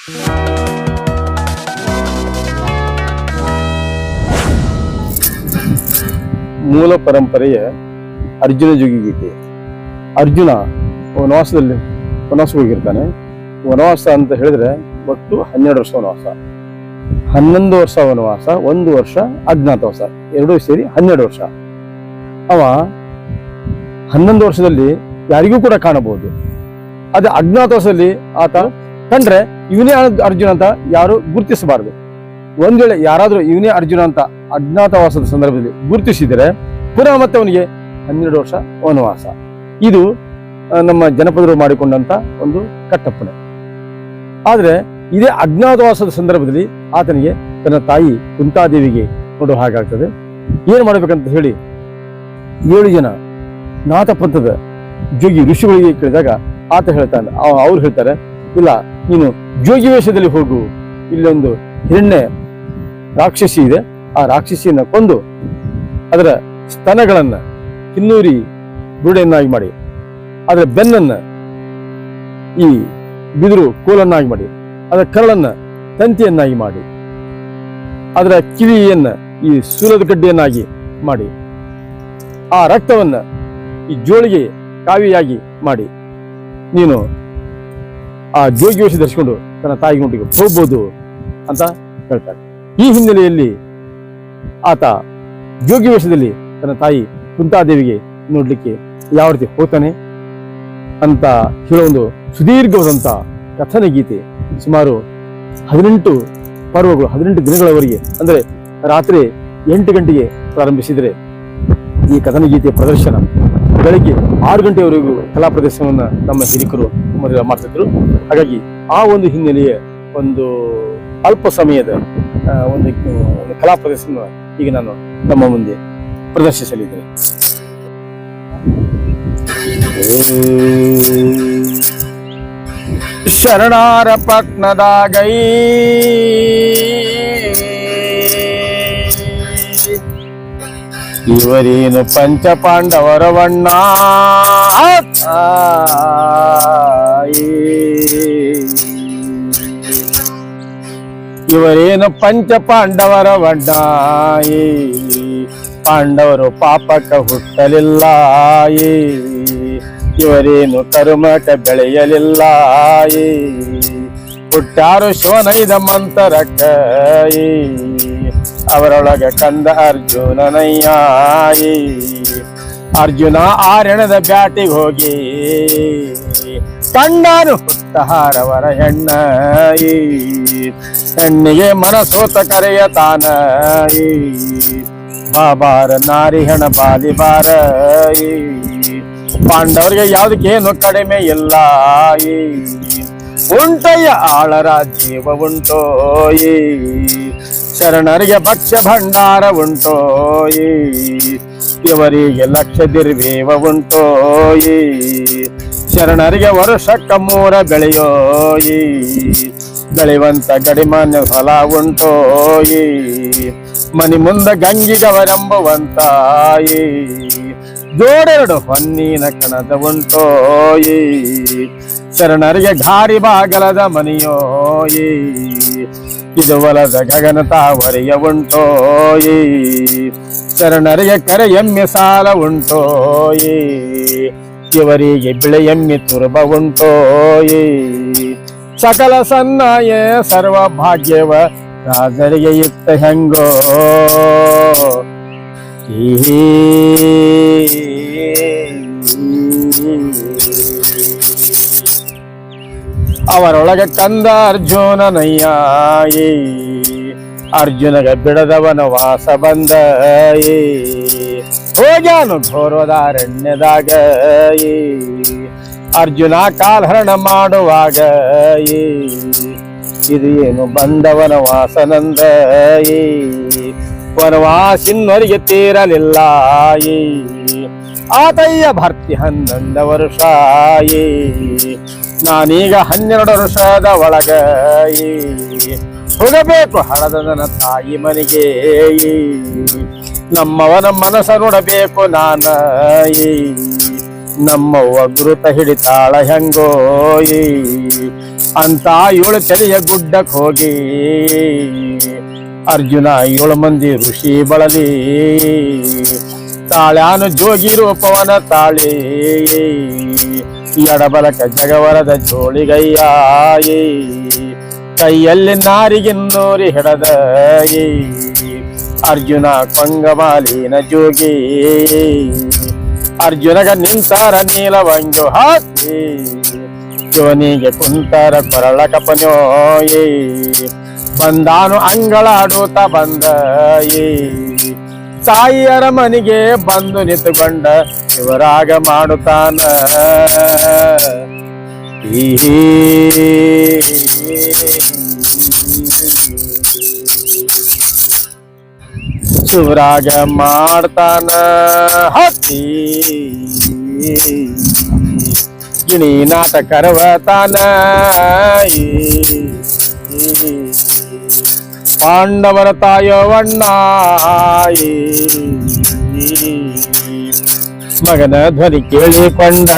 ಮೂಲ ಪರಂಪರೆಯ ಅರ್ಜುನ ಜುಗಿ ಗೀತೆ. ಅರ್ಜುನ ವನವಾಸದಲ್ಲಿ ವನವಾಸ ಹೋಗಿರ್ತಾನೆ. ವನವಾಸ ಅಂತ ಹೇಳಿದ್ರೆ ಒಟ್ಟು ಹನ್ನೆರಡು ವರ್ಷ ವನವಾಸ. ಹನ್ನೊಂದು ವರ್ಷ ವನವಾಸ, ಒಂದು ವರ್ಷ ಅಜ್ಞಾತವಾಸ. ಎರಡೂ ಸೇರಿ ಹನ್ನೆರಡು ವರ್ಷ. ಅವ ಹನ್ನೊಂದು ವರ್ಷದಲ್ಲಿ ಯಾರಿಗೂ ಕೂಡ ಕಾಣಬಹುದು. ಅದೇ ಅಜ್ಞಾತವಾಸದಲ್ಲಿ ಆತ ಕಂಡ್ರೆ ಇವನೇ ಅರ್ಜುನ ಅಂತ ಯಾರು ಗುರುತಿಸಬಾರದು. ಒಂದ್ ವೇಳೆ ಯಾರಾದ್ರೂ ಇವನೇ ಅರ್ಜುನ ಅಂತ ಅಜ್ಞಾತವಾಸದ ಸಂದರ್ಭದಲ್ಲಿ ಗುರುತಿಸಿದರೆ ಪುನಃ ಮತ್ತೆ ಅವನಿಗೆ ಹನ್ನೆರಡು ವರ್ಷ ವನವಾಸ. ಇದು ನಮ್ಮ ಜನಪದರು ಮಾಡಿಕೊಂಡಂತ ಒಂದು ಕಟ್ಟಪ್ಪಣೆ. ಆದ್ರೆ ಇದೇ ಅಜ್ಞಾತವಾಸದ ಸಂದರ್ಭದಲ್ಲಿ ಆತನಿಗೆ ತನ್ನ ತಾಯಿ ಕುಂತಾದೇವಿಗೆ ನೋಡುವ ಹಾಗಾಗ್ತದೆ ಏನ್ ಮಾಡ್ಬೇಕಂತ ಹೇಳಿ, ಏಳು ಜನ ನಾಥ ಪಂಥದ ಜೋಗಿ ಋಷಿಗಳಿಗೆ ಕೇಳಿದಾಗ ಆತ ಹೇಳ್ತಾನೆ ಅವ- ಅವ್ರು ಹೇಳ್ತಾರೆ ಇಲ್ಲ, ನೀನು ಜೋಗಿ ವೇಷದಲ್ಲಿ ಹೋಗು. ಇಲ್ಲೊಂದು ಹಿರಣ್ಯ ರಾಕ್ಷಸಿ ಇದೆ. ಆ ರಾಕ್ಷಸಿಯನ್ನು ಕೊಂದು ಅದರ ಸ್ತನಗಳನ್ನ ಕಿನ್ನೂರಿ ಬುರುಡೆಯನ್ನಾಗಿ ಮಾಡಿ. ಅದರ ಬೆನ್ನನ್ನ ಈ ಬಿದಿರು ಕೋಲನ್ನಾಗಿ ಮಾಡಿ. ಅದರ ಕರಳನ್ನ ತಂತಿಯನ್ನಾಗಿ ಮಾಡಿ. ಅದರ ಕಿವಿಯನ್ನ ಈ ಸೂರದ ಗಡ್ಡೆಯನ್ನಾಗಿ ಮಾಡಿ. ಆ ರಕ್ತವನ್ನ ಈ ಜೋಳಿಗೆ ಕಾವಿಯಾಗಿ ಮಾಡಿ. ನೀನು ಆ ಜೋಗಿ ಧರಿಸಿಕೊಂಡು ತನ್ನ ತಾಯಿ ಗುಂಡಿಗೆ ಹೋಗ್ಬೋದು ಅಂತ ಹೇಳ್ತಾರೆ. ಈ ಹಿನ್ನೆಲೆಯಲ್ಲಿ ಆತ ಜೋಗಿ ವೇಷದಲ್ಲಿ ತನ್ನ ತಾಯಿ ಕುಂತಾದೇವಿಗೆ ನೋಡ್ಲಿಕ್ಕೆ ಯಾವ ರೀತಿ ಹೋಗ್ತಾನೆ ಅಂತ ಹೇಳೋ ಒಂದು ಸುದೀರ್ಘವಾದಂತ ಕಥನ ಗೀತೆ ಸುಮಾರು ಹದಿನೆಂಟು ಪರ್ವಗಳು, ಹದಿನೆಂಟು ದಿನಗಳವರೆಗೆ, ಅಂದ್ರೆ ರಾತ್ರಿ ಎಂಟು ಗಂಟೆಗೆ ಪ್ರಾರಂಭಿಸಿದರೆ ಈ ಕಥನ ಗೀತೆಯ ಪ್ರದರ್ಶನ ಬೆಳಗ್ಗೆ ಆರು ಗಂಟೆವರೆಗೂ ಕಲಾ ಪ್ರದರ್ಶನವನ್ನು ನಮ್ಮ ಹಿರಿಕರು ಮಾಡ್ತಿದ್ರು. ಹಾಗಾಗಿ ಆ ಒಂದು ಹಿನ್ನೆಲೆಯ ಒಂದು ಅಲ್ಪ ಸಮಯದ ಒಂದು ಕಲಾ ಪ್ರದರ್ಶನ ಈಗ ನಾನು ನಮ್ಮ ಮುಂದೆ ಪ್ರದರ್ಶಿಸಲಿದ್ದೇನೆ. ಶರಣಾರ ಪಟ್ನದಾಗೈ. ಇವರೇನು ಪಂಚ ಪಾಂಡವರವಣ್ಣ ಇವರೇನು ಪಂಚ ಪಾಂಡವರ ಪಾಂಡವರು ಪಾಪಕ ಹುಟ್ಟಲಿಲ್ಲ ಇವರೇನು ಕರುಮಟ ಬೆಳೆಯಲಿಲ್ಲ. ಹುಟ್ಟಾರು ಶಿವನೈದ ಮಂತರಕ್ಕ. ಅವರೊಳಗ ಕಂದ ಅರ್ಜುನನಯ್ಯ ಏ. ಅರ್ಜುನ ಆರಣದ ಬ್ಯಾಟಿಗೆ ಹೋಗಿ ಕಂಡಾನು ಹುಟ್ಟಹಾರವರ ಹೆಣ್ಣ ಈ. ಹೆಣ್ಣಿಗೆ ಮನಸೋತ ಕರೆಯ ತಾನ ಈ. ಬಾಬಾರ ನಾರಿ ಹೆಣ ಬಾಲಿ ಬಾರ ಈ. ಪಾಂಡವರಿಗೆ ಯಾವುದಕ್ಕೇನು ಕಡಿಮೆ ಇಲ್ಲ ಈ. ಉಂಟಯ್ಯ ಆಳರ ಜೀವ ಉಂಟೋ ಈ. ಶರಣರಿಗೆ ಭಕ್ಷ್ಯ ಭಂಡಾರ ಉಂಟೋ ಈ. ಇವರಿಗೆ ಲಕ್ಷ ದಿರ್ವೇವ ಉಂಟೋ ಈ. ಶರಣರಿಗೆ ವರ್ಷಕ್ಕ ಮೂರ ಬೆಳೆಯೋ ಈ. ಬೆಳೆಯುವಂತ ಗಡಿಮಾನ್ಯ ಫಲ ಉಂಟೋ ಈ. ಮನಿ ಮುಂದ ಗಂಗಿಗವರೆಂಬುವಂತ ಈ. ಜೋಡೆರಡು ಹೊನ್ನಿನ ಕಣದ ಉಂಟೋಯಿ. ಶರಣರಿಗೆ ಘಾರಿ ಬಾಗಲದ ಮನೆಯೋಯಿ ಇದು ಒಲದ ಗಗನ ತಾವರಿಯ ಉಂಟೋಯಿ ಶರಣರಿಗೆ ಕರೆ ಎಮ್ಮೆ ಸಾಲ ಉಂಟೋಯಿ ಇವರಿಗೆ ಬಿಳೆ ಎಮ್ಮೆ ತುರ್ಬ ಉಂಟೋಯಿ ಸಕಲ ಸನ್ನಾಯ ಸರ್ವ ಭಾಗ್ಯವ ರಾಜರಿಗೆ ಇತ್ತ ಹೆಂಗೋ. ಈ ಅವರೊಳಗೆ ಕಂದ ಅರ್ಜುನನಯ್ಯ. ಅರ್ಜುನಗ ಬಿಡದವನ ವಾಸ ಬಂದ. ಹೋಗ್ಯಾನು ಧೋರ್ವದಾರಣ್ಯದಾಗ ಈ. ಅರ್ಜುನ ಕಾಲ್ಹರಣ ಮಾಡುವಾಗ. ಇದು ಏನು ಬಂದವನ ವಾಸನಂದ ಈ. ವನವಾಸಿನ್ನವರಿಗೆ ತೀರಲಿಲ್ಲ. ಆತಯ್ಯ ಭರ್ತಿ ಹನ್ನೊಂದ ವರ್ಷ. ನಾನೀಗ ಹನ್ನೆರಡು ವರ್ಷದ ಒಳಗ. ಹೋಗಬೇಕು ಹಣದ ನನ್ನ ತಾಯಿ ಮನೆಗೆ ನಮ್ಮವನ ಮನಸ್ಸ ನೋಡಬೇಕು ನಾನ ನಮ್ಮ ನಮ್ಮವ್ವ ಗುರುತ ಹಿಡಿತಾಳ ಹೆಂಗೋ ಅಂತ ಏಳು ತಲೆಯ ಗುಡ್ಡಕ್ಕೆ ಹೋಗಿ. ಅರ್ಜುನ ಏಳು ಮಂದಿ ಋಷಿ ಬಳಲಿ. ತಾಳ್ಯಾನು ಜೋಗಿ ರೂಪವನ ತಾಳಿ. ಎಡಬಲಕ ಜಗವರದ ಜೋಳಿಗಯ್ಯ. ಕೈಯಲ್ಲಿ ನಾರಿಗಿನ್ನೂರಿ ಹಿಡದ ಅರ್ಜುನ ಕೊಂಗಮಾಲಿನ ಜೋಗಿ. ಅರ್ಜುನಗ ನಿಂತಾರ ನೀಲವಂಗು ಹಾಕಿ. ಜೋನಿಗೆ ಕುಂತಾರ ಕೊರಳ ಕಪನೋಯೇ ಬಂದಾನು ಅಂಗಳಾಡುತ್ತ ಬಂದ ತಾಯಿಯರ ಮನೆಗೆ ಬಂದು ನಿಂತುಕೊಂಡ ಶಿವರಾಗ ಮಾಡುತ್ತಾನ. ಶಿವರಾಗ ಮಾಡ್ತಾನ. ಹತ್ತಿ. ಗಿಣಿ ಕರವತಾನ ತಾನ ಪಾಂಡವರ ತಾಯವಣ್ಣ ಮಗನ ಧ್ವನಿ ಕೇಳಿಕೊಂಡ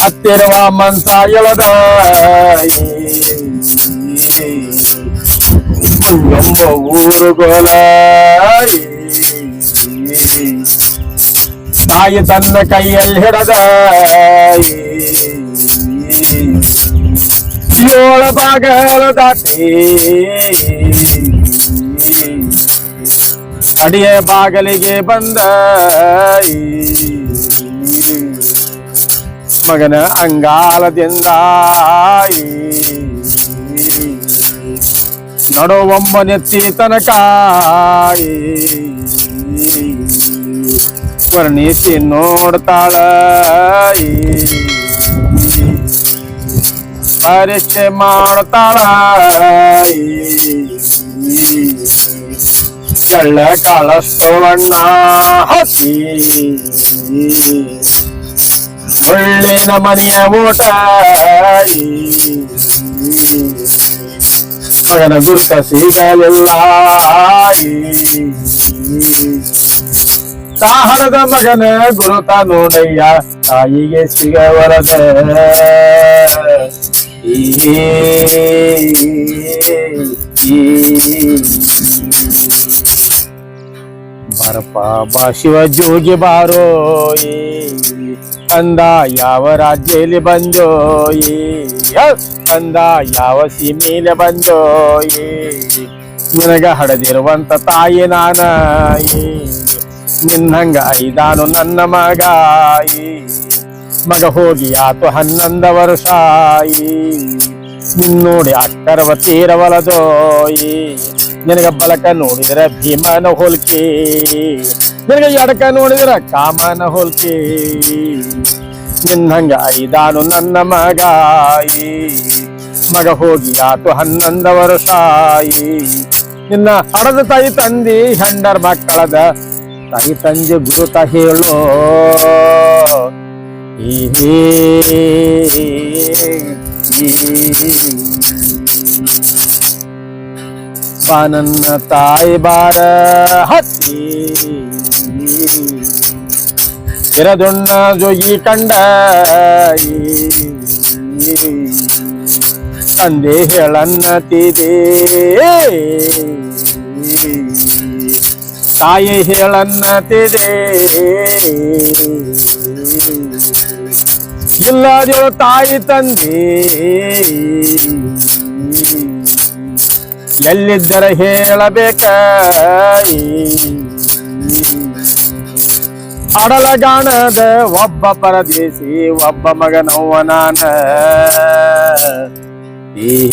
ಹತ್ತಿರುವ ಮಂತ ಎಳದ ಎಂಬ ಊರುಗೋಲ ತಾಯಿ ತನ್ನ ಕೈಯಲ್ಲಿ ಹಿಡದ ಏಳ ಬಾಗಲು ದಾಟಿ ಅಡಿಯ ಬಾಗಲಿಗೆ ಬಂದ ಮಗನ ಅಂಗಾಲದಿಂದ ನಡುವೊಮ್ಮ ನೆತ್ತಿ ತನಕ ವರ್ಣಿಸಿ ನೋಡ್ತಾಳ ಪರೀಕ್ಷೆ ಮಾಡ್ತಾಳ ಎಳ್ಳ ಕಾಳಸ್ತವಣ್ಣ ಹಸಿ. ಒಳ್ಳಿನ ಮನೆಯ ಊಟ ಮಗನ ಗುರುತ ಸಿಗಲಿಲ್ಲ ತಾಹರದ ಮಗನ ಗುರುತ ನೋಡಯ್ಯ, ತಾಯಿಗೆ ಸಿಗವರದ. ಈ ಈ ಬರಪ ಬಾ ಶಿವ ಜೋಗಿ ಬಾರೋ. ಕಂದ ಯಾವ ರಾಜ್ಯದಲ್ಲಿ ಬಂದೋ ಕಂದ ಯಾವ ಸೀಮೇಲೆ ಬಂದೋ. ನಿನಗ ಹಡದಿರುವಂತ ತಾಯಿ ನಾನ ನಿನ್ನಂಗ ಐದಾನು ನನ್ನ ಮಗ ಏ. ಮಗ ಹೋಗಿ ಆತು ಹನ್ನೊಂದ ವರ್ಷಾಯಿ ನಿನ್ ನೋಡಿ ಅಕ್ಕರವ ತೀರವಲದೋಯಿ. ನಿನಗ ಬಳಕ ನೋಡಿದ್ರ ಭೀಮನ ಹೋಲ್ಕಿ. ನಿನಗ ಎಡಕ ನೋಡಿದ್ರ ಕಾಮನ ಹೋಲ್ಕೆ. ನಿನ್ನಂಗ ಐದಾನು ನನ್ನ ಮಗಾಯಿ. ಮಗ ಹೋಗಿ ಆತು ಹನ್ನೊಂದ ವರ್ಷಾಯಿ. ನಿನ್ನ ಹಡದ ತಾಯಿ ತಂದಿ, ಹೆಂಡರ್ ಮಕ್ಕಳದ ತಾಯಿ ತಂದೆ ಗುರುತ ಹೇಳೋ. ಈ ಬಾ ನನ್ನ ತಾಯಿ ಬಾರ ಹತ್ತಿ ಇರದೊಣ್ಣ ಜೋಗಿ ಕಂಡ ತಂದೆ ಹೇಳನ್ನತಿದೆ. ತಾಯಿ ಹೇಳನ್ನತಿದೆ. ಇಲ್ಲದೋ ತಾಯಿ ತಂದೆ. ಎಲ್ಲಿದ್ದರ ಹೇಳಬೇಕ? ಅಡಲಗಾಣದ ಒಬ್ಬ ಪರದೇಶಿ ಒಬ್ಬ ಮಗನವ್ವ ನಾನ. ಈ